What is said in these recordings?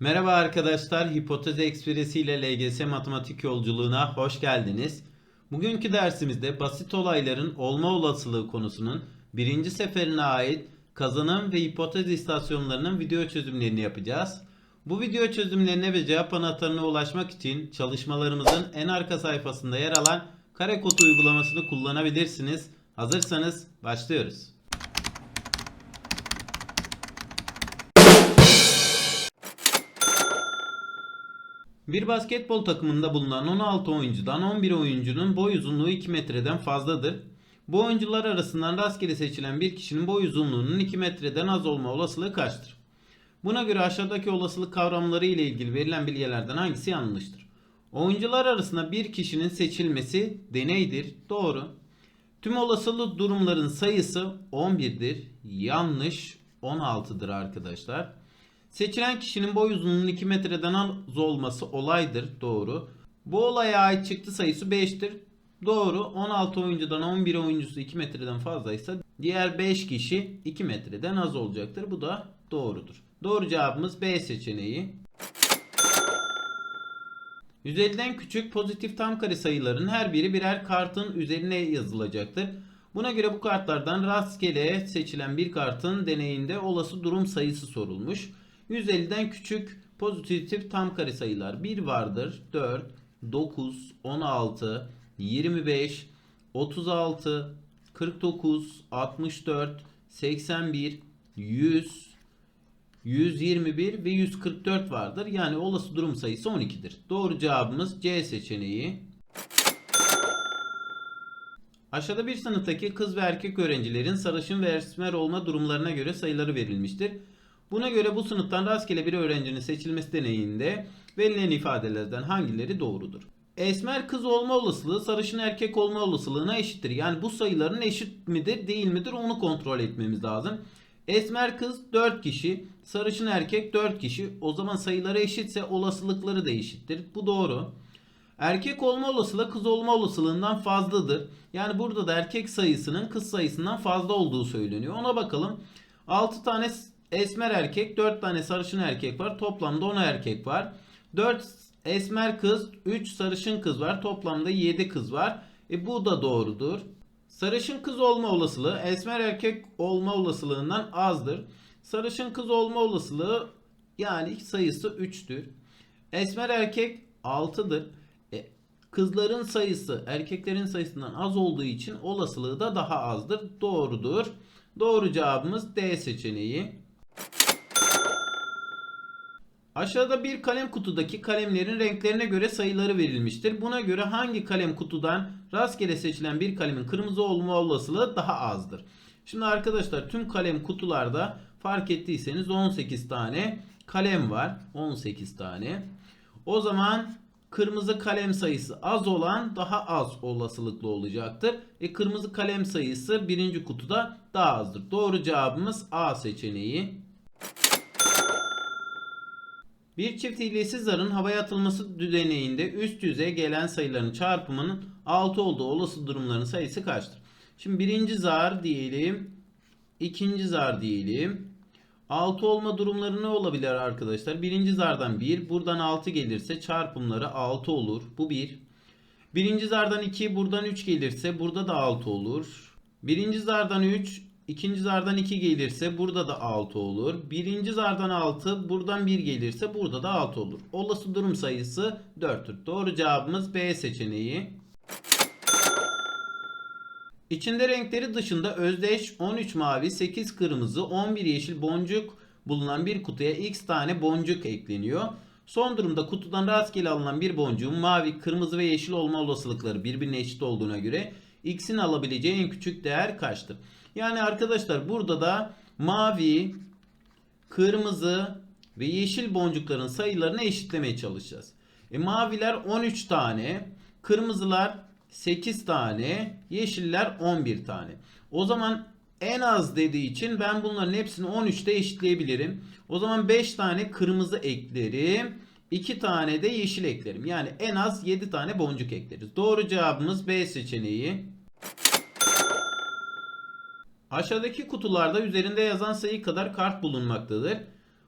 Merhaba arkadaşlar, Hipotez Ekspresi ile LGS matematik yolculuğuna hoş geldiniz. Bugünkü dersimizde basit olayların olma olasılığı konusunun birinci seferine ait kazanım ve hipotez istasyonlarının video çözümlerini yapacağız. Bu video çözümlerine ve cevap anahtarına ulaşmak için çalışmalarımızın en arka sayfasında yer alan Karekod uygulamasını kullanabilirsiniz. Hazırsanız başlıyoruz. Bir basketbol takımında bulunan 16 oyuncudan 11 oyuncunun boy uzunluğu 2 metreden fazladır. Bu oyuncular arasından rastgele seçilen bir kişinin boy uzunluğunun 2 metreden az olma olasılığı kaçtır? Buna göre aşağıdaki olasılık kavramları ile ilgili verilen bilgilerden hangisi yanlıştır? Oyuncular arasında bir kişinin seçilmesi deneydir. Doğru. Tüm olasılık durumların sayısı 11'dir. Yanlış 16'dır arkadaşlar. Seçilen kişinin boy uzunluğunun 2 metreden az olması olaydır. Doğru. Bu olaya ait çıktı sayısı 5'tir. Doğru. 16 oyuncudan 11 oyuncusu 2 metreden fazlaysa diğer 5 kişi 2 metreden az olacaktır. Bu da doğrudur. Doğru cevabımız B seçeneği. 150'den küçük pozitif tam kare sayıların her biri birer kartın üzerine yazılacaktır. Buna göre bu kartlardan rastgele seçilen bir kartın deneyinde olası durum sayısı sorulmuş. 150'den küçük pozitif tam kare sayılar 1 vardır. 4, 9, 16, 25, 36, 49, 64, 81, 100, 121 ve 144 vardır. Yani olası durum sayısı 12'dir. Doğru cevabımız C seçeneği. Aşağıda bir sınıftaki kız ve erkek öğrencilerin sarışın ve esmer olma durumlarına göre sayıları verilmiştir. Buna göre bu sınıftan rastgele bir öğrencinin seçilmesi deneyinde verilen ifadelerden hangileri doğrudur? Esmer kız olma olasılığı sarışın erkek olma olasılığına eşittir. Yani bu sayıların eşit midir değil midir onu kontrol etmemiz lazım. Esmer kız 4 kişi, sarışın erkek 4 kişi. O zaman sayıları eşitse olasılıkları da eşittir. Bu doğru. Erkek olma olasılığı kız olma olasılığından fazladır. Yani burada da erkek sayısının kız sayısından fazla olduğu söyleniyor. Ona bakalım. 6 tane esmer erkek, 4 tane sarışın erkek var. Toplamda 10 erkek var. 4 esmer kız, 3 sarışın kız var. Toplamda 7 kız var. E bu da doğrudur. Sarışın kız olma olasılığı esmer erkek olma olasılığından azdır. Sarışın kız olma olasılığı yani sayısı 3'tür. Esmer erkek 6'dır. E, kızların sayısı erkeklerin sayısından az olduğu için olasılığı da daha azdır. Doğrudur. Doğru cevabımız D seçeneği. Aşağıda bir kalem kutudaki kalemlerin renklerine göre sayıları verilmiştir. Buna göre hangi kalem kutudan rastgele seçilen bir kalemin kırmızı olma olasılığı daha azdır? Şimdi arkadaşlar tüm kalem kutularda fark ettiyseniz 18 tane kalem var. 18 tane. O zaman kırmızı kalem sayısı az olan daha az olasılıklı olacaktır. E kırmızı kalem sayısı birinci kutuda daha azdır. Doğru cevabımız A seçeneği. Bir çift hilesi zarın havaya atılması deneyinde üst yüze gelen sayıların çarpımının 6 olduğu olası durumların sayısı kaçtır? Şimdi birinci zar diyelim. ikinci zar diyelim. 6 olma durumları ne olabilir arkadaşlar? Birinci zardan 1. Buradan 6 gelirse çarpımları 6 olur. Bu 1. Birinci zardan 2. Buradan 3 gelirse burada da 6 olur. Birinci zardan 3. İkinci zardan 2 gelirse burada da 6 olur. Birinci zardan 6 buradan 1 gelirse burada da 6 olur. Olası durum sayısı 4'tür. Doğru cevabımız B seçeneği. İçinde renkleri dışında özdeş 13 mavi, 8 kırmızı, 11 yeşil boncuk bulunan bir kutuya x tane boncuk ekleniyor. Son durumda kutudan rastgele alınan bir boncuğun mavi, kırmızı ve yeşil olma olasılıkları birbirine eşit olduğuna göre x'in alabileceği en küçük değer kaçtır? Yani arkadaşlar burada da mavi, kırmızı ve yeşil boncukların sayılarını eşitlemeye çalışacağız. E, maviler 13 tane, kırmızılar 8 tane, yeşiller 11 tane. O zaman en az dediği için ben bunların hepsini 13'te eşitleyebilirim. O zaman 5 tane kırmızı eklerim. 2 tane de yeşil eklerim. Yani en az 7 tane boncuk ekleriz. Doğru cevabımız B seçeneği. Aşağıdaki kutularda üzerinde yazan sayı kadar kart bulunmaktadır.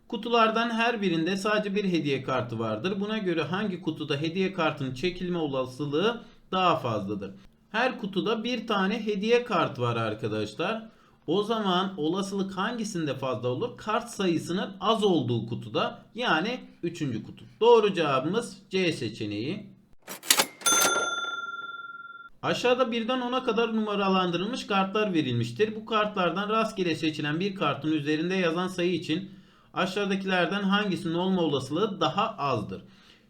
Kutulardan her birinde sadece bir hediye kartı vardır. Buna göre hangi kutuda hediye kartının çekilme olasılığı daha fazladır? Her kutuda bir tane hediye kartı var arkadaşlar. O zaman olasılık hangisinde fazla olur? Kart sayısının az olduğu kutuda yani 3. kutu. Doğru cevabımız C seçeneği. Aşağıda birden 10'a kadar numaralandırılmış kartlar verilmiştir. Bu kartlardan rastgele seçilen bir kartın üzerinde yazan sayı için aşağıdakilerden hangisinin olma olasılığı daha azdır?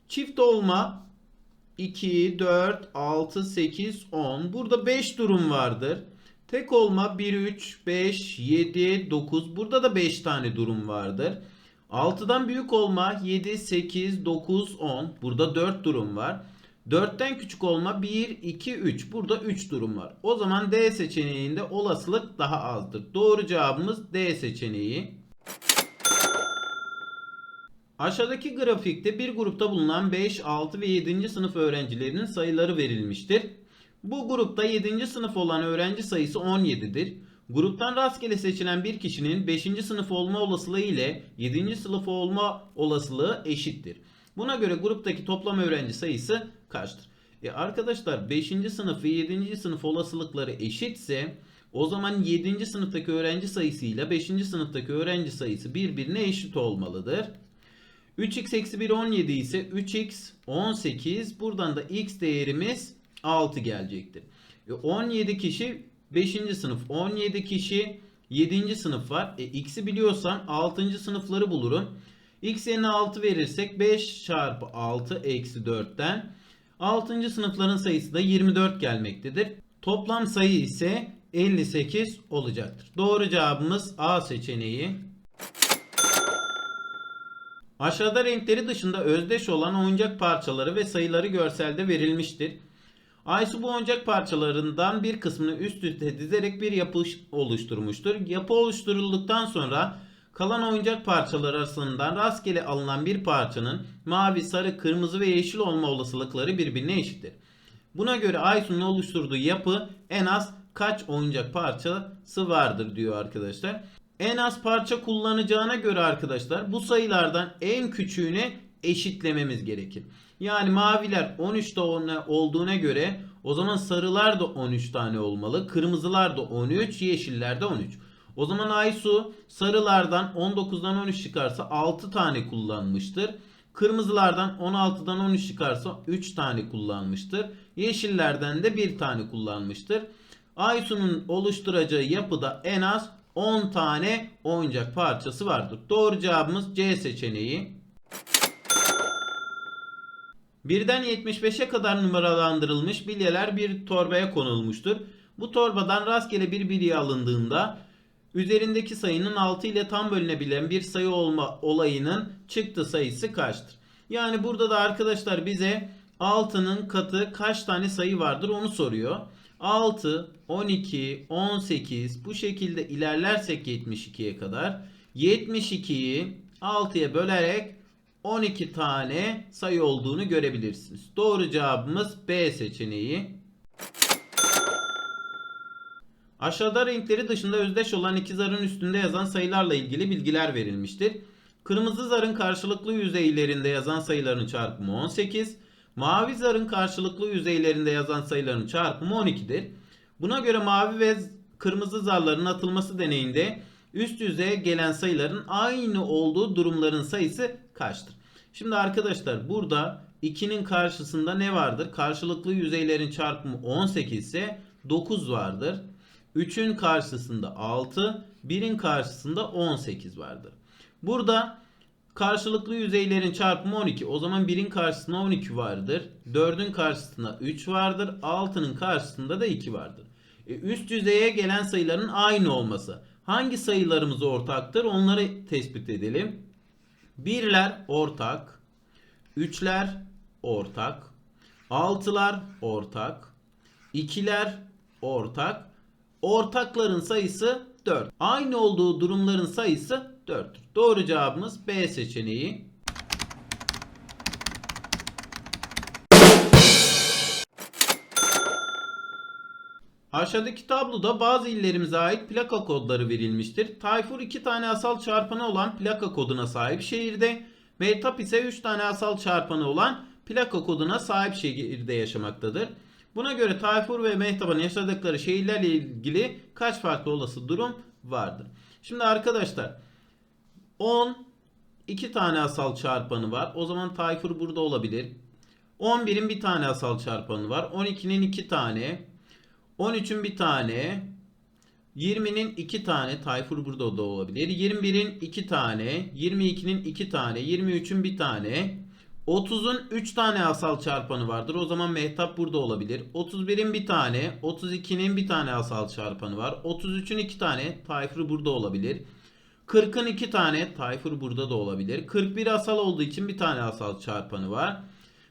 Çift olma 2, 4, 6, 8, 10. Burada 5 durum vardır. Tek olma 1, 3, 5, 7, 9. Burada da 5 tane durum vardır. 6'dan büyük olma 7, 8, 9, 10. Burada 4 durum var. 4'ten küçük olma 1, 2, 3. Burada 3 durum var. O zaman D seçeneğinde olasılık daha azdır. Doğru cevabımız D seçeneği. Aşağıdaki grafikte bir grupta bulunan 5, 6 ve 7. sınıf öğrencilerinin sayıları verilmiştir. Bu grupta 7. sınıf olan öğrenci sayısı 17'dir. Gruptan rastgele seçilen bir kişinin 5. sınıf olma olasılığı ile 7. sınıf olma olasılığı eşittir. Buna göre gruptaki toplam öğrenci sayısı kaçtır? E arkadaşlar 5. sınıf ve 7. sınıf olasılıkları eşitse o zaman 7. sınıftaki öğrenci sayısı ile 5. sınıftaki öğrenci sayısı birbirine eşit olmalıdır. 3x eksi 1 17 ise 3x 18 buradan da x değerimiz 6 gelecektir. E 17 kişi 5. sınıf 17 kişi 7. sınıf var. E x'i biliyorsam 6. sınıfları bulurum. X yerine 6 verirsek 5 çarpı 6 eksi 4'ten 6. sınıfların sayısı da 24 gelmektedir. Toplam sayı ise 58 olacaktır. Doğru cevabımız A seçeneği. Aşağıda renkleri dışında özdeş olan oyuncak parçaları ve sayıları görselde verilmiştir. Aysu bu oyuncak parçalarından bir kısmını üst üste dizerek bir yapı oluşturmuştur. Yapı oluşturulduktan sonra kalan oyuncak parçaları arasından rastgele alınan bir parçanın mavi, sarı, kırmızı ve yeşil olma olasılıkları birbirine eşittir. Buna göre Aysu'nun oluşturduğu yapı en az kaç oyuncak parçası vardır diyor arkadaşlar. En az parça kullanacağına göre arkadaşlar bu sayılardan en küçüğüne eşitlememiz gerekir. Yani maviler 13 tane olduğuna göre o zaman sarılar da 13 tane olmalı. Kırmızılar da 13, yeşiller de 13. O zaman Aysu sarılardan 19'dan 13 çıkarsa 6 tane kullanmıştır. Kırmızılardan 16'dan 13 çıkarsa 3 tane kullanmıştır. Yeşillerden de 1 tane kullanmıştır. Aysu'nun oluşturacağı yapıda en az 10 tane oyuncak parçası vardır. Doğru cevabımız C seçeneği. Birden 75'e kadar numaralandırılmış bilyeler bir torbaya konulmuştur. Bu torbadan rastgele bir bilye alındığında üzerindeki sayının 6 ile tam bölünebilen bir sayı olma olayının çıktı sayısı kaçtır? Yani burada da arkadaşlar bize 6'nın katı kaç tane sayı vardır onu soruyor. 6, 12, 18 bu şekilde ilerlersek 72'ye kadar 72'yi 6'ya bölerek 12 tane sayı olduğunu görebilirsiniz. Doğru cevabımız B seçeneği. Aşağıda renkleri dışında özdeş olan iki zarın üstünde yazan sayılarla ilgili bilgiler verilmiştir. Kırmızı zarın karşılıklı yüzeylerinde yazan sayıların çarpımı 18, mavi zarın karşılıklı yüzeylerinde yazan sayıların çarpımı 12'dir. Buna göre mavi ve kırmızı zarların atılması deneyinde üst yüzeye gelen sayıların aynı olduğu durumların sayısı kaçtır? Şimdi arkadaşlar burada 2'nin karşısında ne vardır? Karşılıklı yüzeylerin çarpımı 18 ise 9 vardır. 3'ün karşısında 6, 1'in karşısında 18 vardır. Burada karşılıklı yüzeylerin çarpımı 12. O zaman 1'in karşısında 12 vardır. 4'ün karşısında 3 vardır. 6'nın karşısında da 2 vardır. E, üst yüzeye gelen sayıların aynı olması. Hangi sayılarımız ortaktır? Onları tespit edelim. Birler ortak. Üçler ortak. Altılar ortak. ikiler ortak. Ortakların sayısı 4. Aynı olduğu durumların sayısı 4'tür. Doğru cevabımız B seçeneği. Aşağıdaki tabloda bazı illerimize ait plaka kodları verilmiştir. Tayfur 2 tane asal çarpanı olan plaka koduna sahip şehirde, Mehtap ise 3 tane asal çarpanı olan plaka koduna sahip şehirde yaşamaktadır. Buna göre Tayfur ve Mehtap'ın yaşadıkları şehirlerle ilgili kaç farklı olası durum vardır? Şimdi arkadaşlar 10 2 tane asal çarpanı var. O zaman Tayfur burada olabilir. 11'in bir tane asal çarpanı var. 12'nin 2 tane. 13'ün bir tane. 20'nin 2 tane. Tayfur burada da olabilir. 21'in 2 tane. 22'nin 2 tane. 23'ün bir tane. 30'un 3 tane asal çarpanı vardır. O zaman Mehtap burada olabilir. 31'in bir tane. 32'nin bir tane asal çarpanı var. 33'ün 2 tane. Tayfur burada olabilir. 40'ın 2 tane. Tayfur burada da olabilir. 41 asal olduğu için bir tane asal çarpanı var.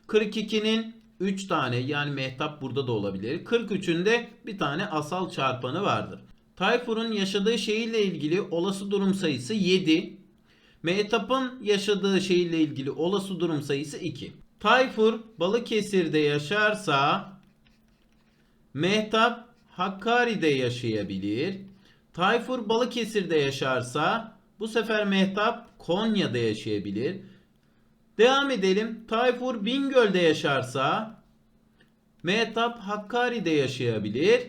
42'nin 3 tane yani Mehtap burada da olabilir. 43'ün de bir tane asal çarpanı vardır. Tayfur'un yaşadığı şehirle ilgili olası durum sayısı 7. Mehtap'ın yaşadığı şehirle ilgili olası durum sayısı 2. Tayfur Balıkesir'de yaşarsa Mehtap Hakkari'de yaşayabilir. Tayfur Balıkesir'de yaşarsa bu sefer Mehtap Konya'da yaşayabilir. Devam edelim. Tayfur Bingöl'de yaşarsa Mehtap Hakkari'de yaşayabilir.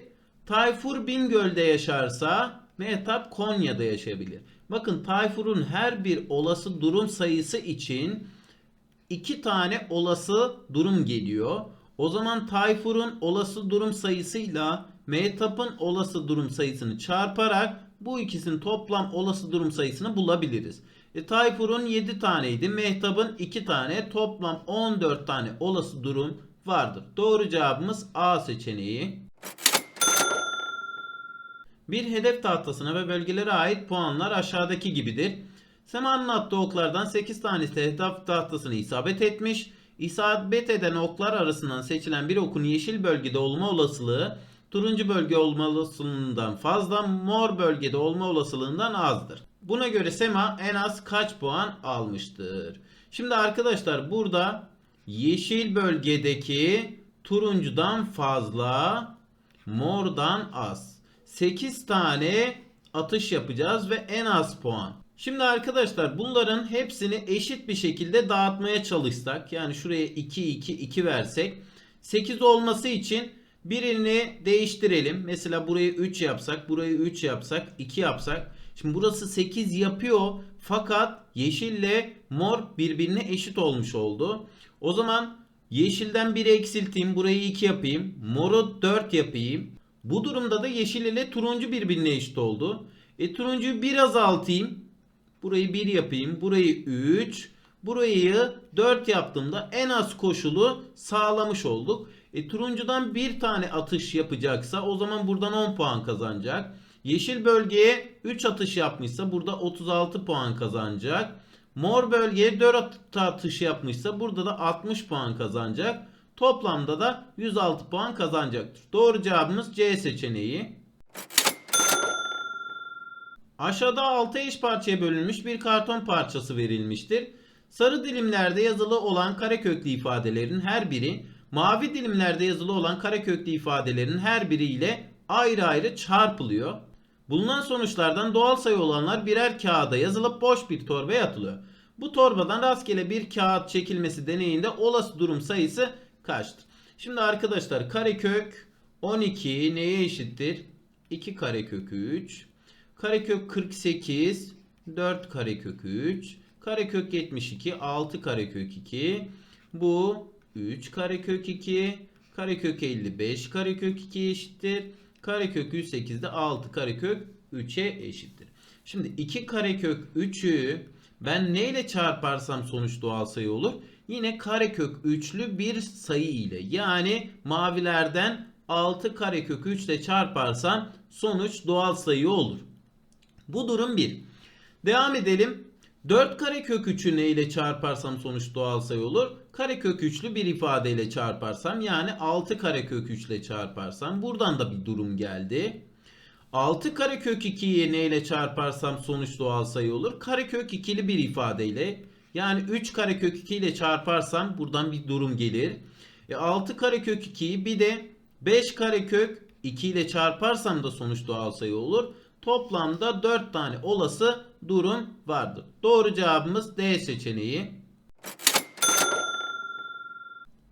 Tayfur Bingöl'de yaşarsa Mehtap Konya'da yaşayabilir. Bakın Tayfur'un her bir olası durum sayısı için iki tane olası durum geliyor. O zaman Tayfur'un olası durum sayısıyla Mehtap'ın olası durum sayısını çarparak bu ikisinin toplam olası durum sayısını bulabiliriz. E, Tayfur'un 7 taneydi. Mehtap'ın 2 tane. Toplam 14 tane olası durum vardır. Doğru cevabımız A seçeneği. Bir hedef tahtasına ve bölgelere ait puanlar aşağıdaki gibidir. Sema'nın attığı oklardan 8 tanesi hedef tahtasını isabet etmiş. İsabet eden oklar arasından seçilen bir okun yeşil bölgede olma olasılığı turuncu bölge olma olasılığından fazla, mor bölgede olma olasılığından azdır. Buna göre Sema en az kaç puan almıştır? Şimdi arkadaşlar burada yeşil bölgedeki turuncudan fazla, mordan az. 8 tane atış yapacağız ve en az puan. Şimdi arkadaşlar bunların hepsini eşit bir şekilde dağıtmaya çalışsak yani şuraya 2 2 2 versek 8 olması için birini değiştirelim. Mesela burayı 3 yapsak, burayı 3 yapsak, 2 yapsak. Şimdi burası 8 yapıyor fakat yeşille mor birbirine eşit olmuş oldu. O zaman yeşilden 1 eksilteyim, burayı 2 yapayım. Moru 4 yapayım. Bu durumda da yeşil ile turuncu birbirine eşit oldu. E turuncuyu 1 azaltayım. Burayı 1 yapayım. Burayı 3. Burayı 4 yaptığımda en az koşulu sağlamış olduk. E, turuncudan bir tane atış yapacaksa o zaman buradan 10 puan kazanacak. Yeşil bölgeye 3 atış yapmışsa burada 36 puan kazanacak. Mor bölgeye 4 atış yapmışsa burada da 60 puan kazanacak. Toplamda da 106 puan kazanacaktır. Doğru cevabımız C seçeneği. Aşağıda 6 eş parçaya bölünmüş bir karton parçası verilmiştir. Sarı dilimlerde yazılı olan kareköklü ifadelerin her biri mavi dilimlerde yazılı olan kareköklü ifadelerin her biri ile ayrı ayrı çarpılıyor. Bulunan sonuçlardan doğal sayı olanlar birer kağıda yazılıp boş bir torbaya atılıyor. Bu torbadan rastgele bir kağıt çekilmesi deneyinde olası durum sayısı kaçtır? Şimdi arkadaşlar karekök 12 neye eşittir? 2 karekök 3. Karekök 48 4 karekök 3. Karekök 72 6 karekök 2. Bu 3 karekök 2. Karekök 55 karekök 2 eşittir. Karekök 108 de 6 karekök 3'e eşittir. Şimdi 2 karekök 3'ü ben neyle çarparsam sonuç doğal sayı olur? Yine karekök 3'lü bir sayı ile yani mavilerden 6 karekök 3 ile çarparsam sonuç doğal sayı olur. Bu durum 1. Devam edelim. 4 karekök 3'ü ne ile çarparsam sonuç doğal sayı olur. Karekök 3'lü bir ifadeyle çarparsam yani 6 karekök 3 ile çarparsam buradan da bir durum geldi. 6 karekök 2'yi ne ile çarparsam sonuç doğal sayı olur. Karekök 2'li bir ifadeyle yani 3 karekök 2 ile çarparsam buradan bir durum gelir. E 6 karekök 2'yi bir de 5 karekök 2 ile çarparsam da sonuç doğal sayı olur. Toplamda 4 tane olası durum vardır. Doğru cevabımız D seçeneği.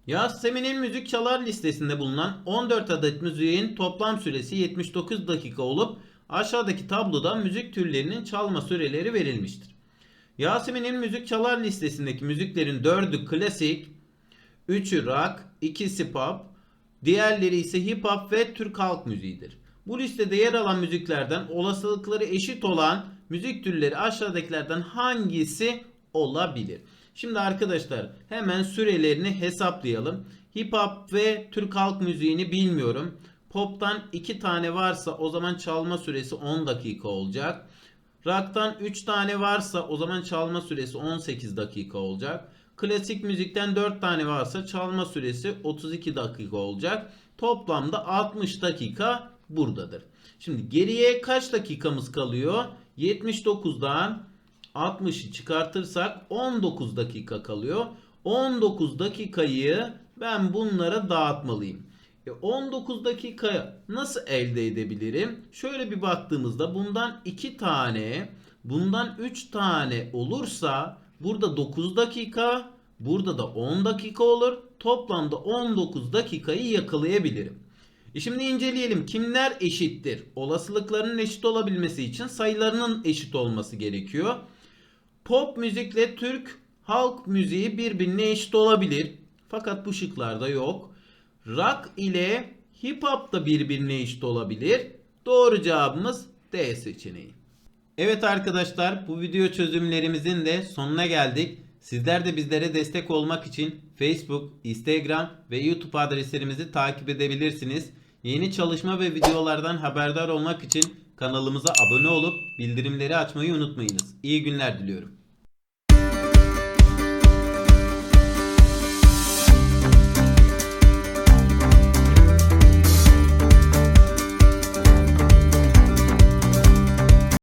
Yasemin'in müzik çalar listesinde bulunan 14 adet müziğin toplam süresi 79 dakika olup aşağıdaki tabloda müzik türlerinin çalma süreleri verilmiştir. Yasemin'in müzik çalar listesindeki müziklerin 4'ü klasik, 3'ü rock, 2'si pop, diğerleri ise hip hop ve Türk halk müziğidir. Bu listede yer alan müziklerden olasılıkları eşit olan müzik türleri aşağıdakilerden hangisi olabilir? Şimdi arkadaşlar hemen sürelerini hesaplayalım. Hip hop ve Türk halk müziğini bilmiyorum. Pop'tan 2 tane varsa o zaman çalma süresi 10 dakika olacak. Rock'tan 3 tane varsa o zaman çalma süresi 18 dakika olacak. Klasik müzikten 4 tane varsa çalma süresi 32 dakika olacak. Toplamda 60 dakika buradadır. Şimdi geriye kaç dakikamız kalıyor? 79'dan 60'ı çıkartırsak 19 dakika kalıyor. 19 dakikayı ben bunlara dağıtmalıyım. E 19 dakika nasıl elde edebilirim? Şöyle bir baktığımızda bundan 2 tane, bundan 3 tane olursa burada 9 dakika, burada da 10 dakika olur. Toplamda 19 dakikayı yakalayabilirim. E şimdi inceleyelim. Kimler eşittir? Olasılıklarının eşit olabilmesi için sayılarının eşit olması gerekiyor. Pop müzikle Türk halk müziği birbirine eşit olabilir. Fakat bu şıklarda yok. Rock ile hip hop da birbirine eşit olabilir. Doğru cevabımız D seçeneği. Evet arkadaşlar bu video çözümlerimizin de sonuna geldik. Sizler de bizlere destek olmak için Facebook, Instagram ve YouTube adreslerimizi takip edebilirsiniz. Yeni çalışma ve videolardan haberdar olmak için kanalımıza abone olup bildirimleri açmayı unutmayınız. İyi günler diliyorum.